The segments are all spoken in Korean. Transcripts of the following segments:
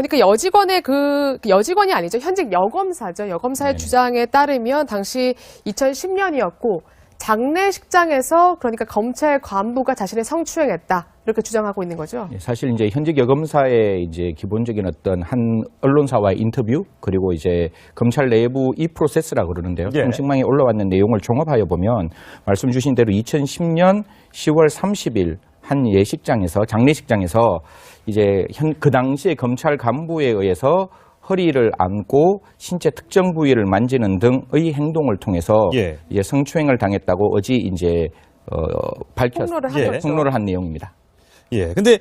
그러니까 여직원의 그 여직원이 아니죠. 현직 여검사죠. 여검사의 네네. 주장에 따르면 당시 2010년이었고 장례식장에서 그러니까 검찰 관부가 자신을 성추행했다 이렇게 주장하고 있는 거죠. 예, 사실 이제 현직 여검사의 이제 기본적인 어떤 한 언론사와의 인터뷰 그리고 이제 검찰 내부 이 프로세스라 그러는데요. 예. 공식망에 올라왔는 내용을 종합하여 보면 말씀 주신 대로 2010년 10월 30일 한 예식장에서 장례식장에서 이제 현 그 당시에 검찰 간부에 의해서 허리를 안고 신체 특정 부위를 만지는 등의 행동을 통해서 예. 이제 성추행을 당했다고 어제 이제 어, 밝혔 폭로를 한 예. 폭로를 한 내용입니다. 예. 근데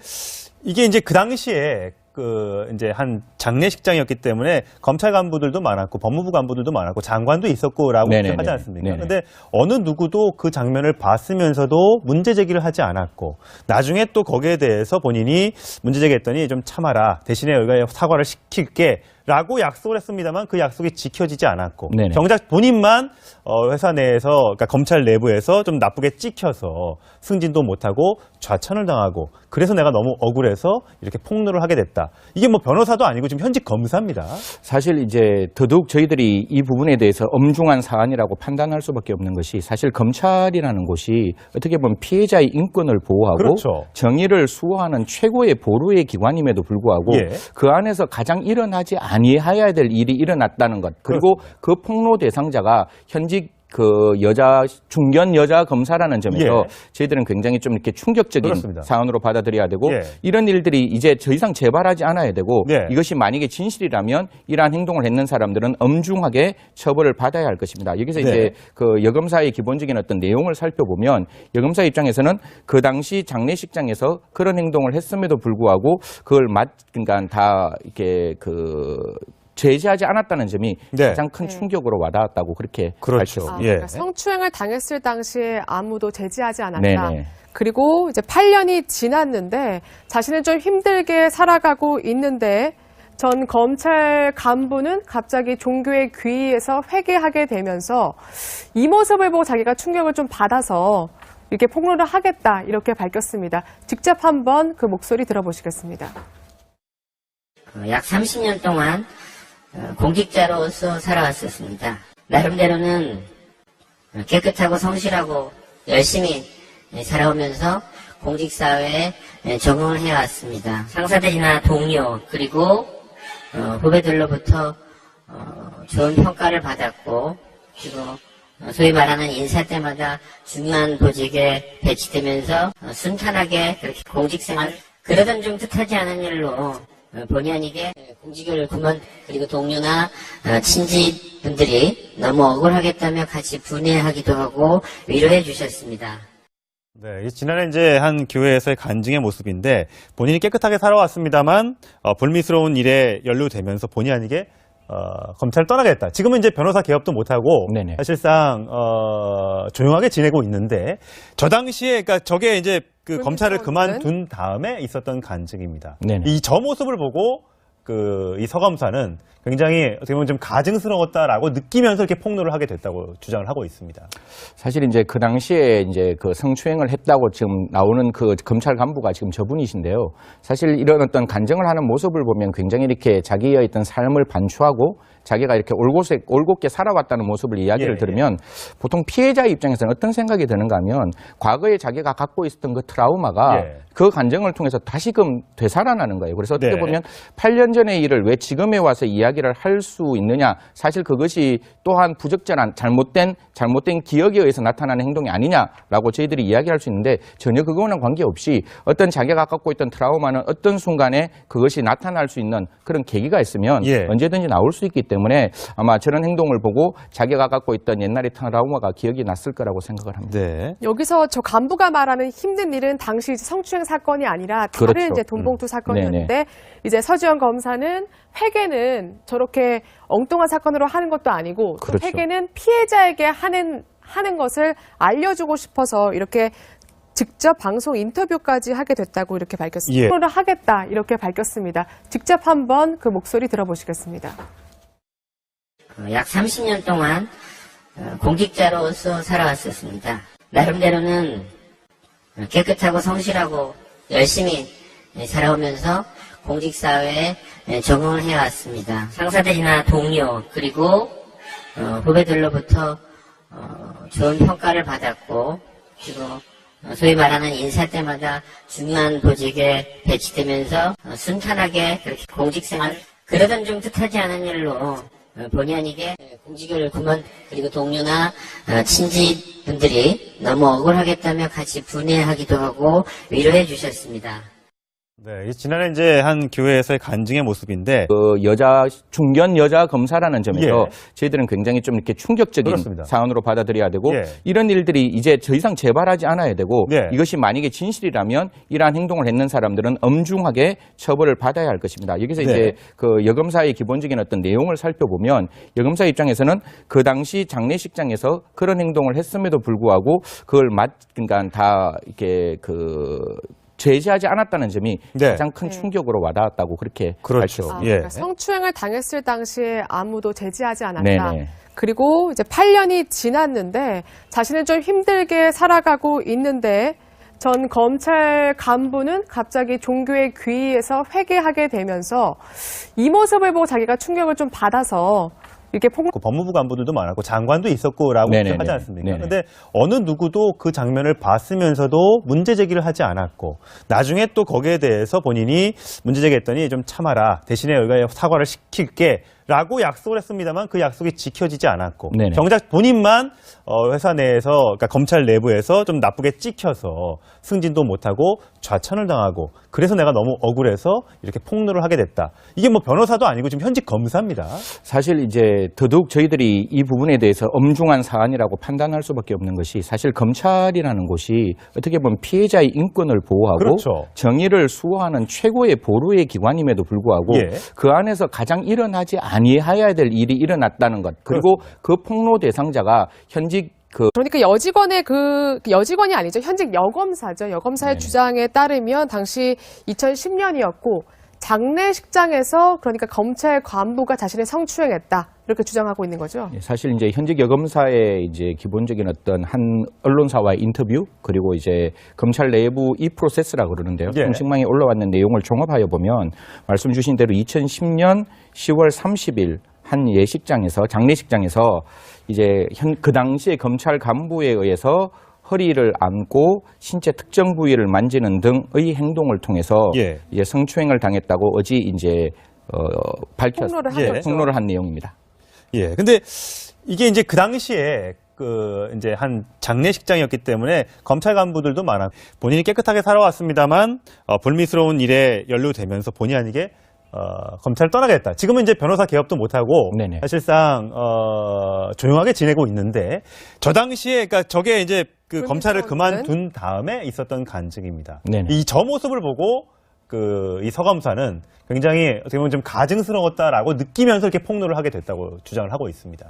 이게 이제 그 당시에 그 이제 한 장례식장이었기 때문에 검찰 간부들도 많았고 법무부 간부들도 많았고 장관도 있었고라고 네네네. 하지 않습니까? 네네. 근데 어느 누구도 그 장면을 봤으면서도 문제 제기를 하지 않았고 나중에 또 거기에 대해서 본인이 문제 제기했더니 좀 참아라 대신에 여기가 사과를 시킬게. 라고 약속을 했습니다만 그 약속이 지켜지지 않았고 네네. 정작 본인만 어, 회사 내에서 그러니까 검찰 내부에서 좀 나쁘게 찍혀서 승진도 못하고 좌천을 당하고 그래서 내가 너무 억울해서 이렇게 폭로를 하게 됐다. 이게 뭐 변호사도 아니고 지금 현직 검사입니다. 사실 이제 더더욱 저희들이 이 부분에 대해서 엄중한 사안이라고 판단할 수밖에 없는 것이 사실 검찰이라는 곳이 어떻게 보면 피해자의 인권을 보호하고 그렇죠. 정의를 수호하는 최고의 보루의 기관임에도 불구하고 예. 그 안에서 가장 일어나지 아니해야 될 일이 일어났다는 것. 그리고 그 폭로 대상자가 현직 그 여자 중견 여자 검사라는 점에서 예. 저희들은 굉장히 좀 이렇게 충격적인 그렇습니다. 사안으로 받아들여야 되고 예. 이런 일들이 이제 더 이상 재발하지 않아야 되고 네. 이것이 만약에 진실이라면 이러한 행동을 했는 사람들은 엄중하게 처벌을 받아야 할 것입니다. 여기서 네. 이제 그 여검사의 기본적인 어떤 내용을 살펴보면 여검사 입장에서는 그 당시 장례식장에서 그런 행동을 했음에도 불구하고 그걸 맞 그러니까 다 이렇게 그 제지하지 않았다는 점이 네. 가장 큰 충격으로 와닿았다고 그렇게 그렇죠. 밝혔습니다. 아, 예. 그러니까 성추행을 당했을 당시에 아무도 제지하지 않았다. 네네. 그리고 이제 8년이 지났는데 자신은 좀 힘들게 살아가고 있는데 전 검찰 간부는 갑자기 종교의 귀의에서 회개하게 되면서 이 모습을 보고 자기가 충격을 좀 받아서 이렇게 폭로를 하겠다 이렇게 밝혔습니다. 직접 한번 그 목소리 들어보시겠습니다. 어, 약 30년 동안 어, 공직자로서 살아왔었습니다. 나름대로는 어, 깨끗하고 성실하고 열심히 예, 살아오면서 공직사회에 예, 적응을 해왔습니다. 상사들이나 동료 그리고 어, 후배들로부터 어, 좋은 평가를 받았고 그리고 어, 소위 말하는 인사 때마다 중요한 보직에 배치되면서 어, 순탄하게 그렇게 공직생활 그러던 좀 뜻하지 않은 일로 어, 본의 아니게 공직을 그만 그리고 동료나 어, 친지분들이 너무 억울하겠다며 같이 분해하기도 하고 위로해 주셨습니다. 네, 이 지난해 이제 한 교회에서의 간증의 모습인데 본인이 깨끗하게 살아왔습니다만 어, 불미스러운 일에 연루되면서 본의 아니게 어, 검찰을 떠나겠다. 지금은 이제 변호사 개업도 못하고 네네. 사실상 어, 조용하게 지내고 있는데 저 당시에 그러니까 저게 이제 그 검찰을? 그만둔 다음에 있었던 간증입니다. 이 저 모습을 보고 그 이 서검사는 굉장히 어떻게 보면 좀 가증스러웠다라고 느끼면서 이렇게 폭로를 하게 됐다고 주장을 하고 있습니다. 사실 이제 그 당시에 이제 그 성추행을 했다고 지금 나오는 그 검찰 간부가 지금 저분이신데요. 사실 이런 어떤 간증을 하는 모습을 보면 굉장히 이렇게 자기의 어떤 삶을 반추하고 자기가 이렇게 올곧게, 올곧게 살아왔다는 모습을 이야기를 예, 들으면 보통 피해자 입장에서는 어떤 생각이 드는가 하면 과거에 자기가 갖고 있었던 그 트라우마가 예. 그 간증을 통해서 다시금 되살아나는 거예요. 그래서 어떻게 네. 보면 8년 전의 일을 왜 지금에 와서 이야기를 할 수 있느냐. 사실 그것이 또한 부적절한 잘못된 잘못된 기억에 의해서 나타나는 행동이 아니냐라고 저희들이 이야기할 수 있는데 전혀 그거는 관계없이 어떤 자기가 갖고 있던 트라우마는 어떤 순간에 그것이 나타날 수 있는 그런 계기가 있으면 예. 언제든지 나올 수 있기 때문에 아마 저런 행동을 보고 자기가 갖고 있던 옛날의 트라우마가 기억이 났을 거라고 생각을 합니다. 네. 여기서 저 간부가 말하는 힘든 일은 당시 성추행 사건이 아니라 다른 그렇죠. 이제 돈봉투 사건이었는데 이제 서지현 검사는 회계는 저렇게 엉뚱한 사건으로 하는 것도 아니고 또 그렇죠. 회계는 피해자에게 하는 하는 것을 알려주고 싶어서 이렇게 직접 방송 인터뷰까지 하게 됐다고 이렇게 밝혔습니다. 예. 하겠다 이렇게 밝혔습니다. 직접 한번 그 목소리 들어보시겠습니다. 어, 약 30년 동안 어, 공직자로서 살아왔었습니다. 나름대로는 어, 깨끗하고 성실하고 열심히 예, 살아오면서 공직사회에 예, 적응을 해왔습니다. 상사들이나 동료 그리고 어, 후배들로부터 어, 좋은 평가를 받았고 그리고 어, 소위 말하는 인사 때마다 중요한 보직에 배치되면서 어, 순탄하게 그렇게 공직생활 그러던 좀 뜻하지 않은 일로 어, 본의 아니게 공직을 그만 그리고 동료나 어, 친지분들이 너무 억울하겠다며 같이 분해하기도 하고 위로해 주셨습니다. 네, 이 지난해 이제 한 교회에서의 간증의 모습인데 그 여자 중견 여자 검사라는 점에서 예. 저희들은 굉장히 좀 이렇게 충격적인 그렇습니다. 사안으로 받아들여야 되고 예. 이런 일들이 이제 더 이상 재발하지 않아야 되고 예. 이것이 만약에 진실이라면 이러한 행동을 했는 사람들은 엄중하게 처벌을 받아야 할 것입니다. 여기서 네. 이제 그 여검사의 기본적인 어떤 내용을 살펴보면 여검사 입장에서는 그 당시 장례식장에서 그런 행동을 했음에도 불구하고 그걸 맞 그러니까 다 이렇게 그 제지하지 않았다는 점이 네. 가장 큰 충격으로 와닿았다고 그렇게 그렇죠. 밝혔습니다. 아, 예. 그러니까 성추행을 당했을 당시에 아무도 제지하지 않았다. 네네. 그리고 이제 8년이 지났는데 자신은 좀 힘들게 살아가고 있는데 전 검찰 간부는 갑자기 종교의 귀의에서 회개하게 되면서 이 모습을 보고 자기가 충격을 좀 받아서 이렇게 폭 그 법무부 간부들도 많았고 장관도 있었고라고 네네네. 하지 않습니까? 네네. 근데 어느 누구도 그 장면을 봤으면서도 문제 제기를 하지 않았고 나중에 또 거기에 대해서 본인이 문제 제기했더니 좀 참아라 대신에 여기가 사과를 시킬게 라고 약속을 했습니다만 그 약속이 지켜지지 않았고 네네. 정작 본인만 어, 회사 내에서 그러니까 검찰 내부에서 좀 나쁘게 찍혀서 승진도 못하고 좌천을 당하고 그래서 내가 너무 억울해서 이렇게 폭로를 하게 됐다. 이게 뭐 변호사도 아니고 지금 현직 검사입니다. 사실 이제 더더욱 저희들이 이 부분에 대해서 엄중한 사안이라고 판단할 수밖에 없는 것이 사실 검찰이라는 곳이 어떻게 보면 피해자의 인권을 보호하고 그렇죠. 정의를 수호하는 최고의 보루의 기관임에도 불구하고 예. 그 안에서 가장 일어나지 아니해야 될 일이 일어났다는 것 그리고 그 폭로 대상자가 현직 그 그러니까 여직원의 그 여직원이 아니죠. 현직 여검사죠. 여검사의 네. 주장에 따르면 당시 2010년이었고 장례식장에서 그러니까 검찰 간부가 자신을 성추행했다. 이렇게 주장하고 있는 거죠. 예, 사실 이제 현직 여검사의 이제 기본적인 어떤 한 언론사와의 인터뷰 그리고 이제 검찰 내부 이 프로세스라 그러는데요. 예. 공식망에 올라왔는 내용을 종합하여 보면 말씀 주신 대로 2010년 10월 30일 한 예식장에서 장례식장에서 이제 현, 그 당시에 검찰 간부에 의해서 허리를 안고 신체 특정 부위를 만지는 등의 행동을 통해서 예. 이제 성추행을 당했다고 어제 이제 어, 밝혔 폭로를 한 예. 폭로를 한 내용입니다. 예. 근데 이게 이제 그 당시에 그 이제 한 장례식장이었기 때문에 검찰 간부들도 많아 본인이 깨끗하게 살아왔습니다만 어, 불미스러운 일에 연루되면서 본의 아니게 어, 검찰을 떠나겠다. 지금은 이제 변호사 개업도 못하고 네네. 사실상 어, 조용하게 지내고 있는데 저 당시에 그러니까 저게 이제 그 검찰을? 그만둔 다음에 있었던 간증입니다. 네네. 이저 모습을 보고 그 이 서검사는 굉장히 어떻게 보면 좀 가증스러웠다라고 느끼면서 이렇게 폭로를 하게 됐다고 주장을 하고 있습니다.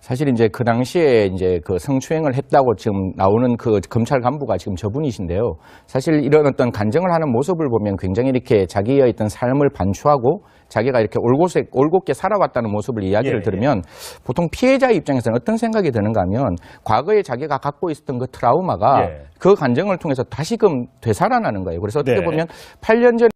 사실 이제 그 당시에 이제 그 성추행을 했다고 지금 나오는 그 검찰 간부가 지금 저분이신데요. 사실 이런 어떤 간증을 하는 모습을 보면 굉장히 이렇게 자기의 어떤 삶을 반추하고 자기가 이렇게 올곧게, 올곧게 살아왔다는 모습을 이야기를 예, 들으면 보통 피해자 입장에서는 어떤 생각이 드는가 하면 과거에 자기가 갖고 있었던 그 트라우마가 예. 그 간증을 통해서 다시금 되살아나는 거예요. 그래서 어떻게 네. 보면 8년 전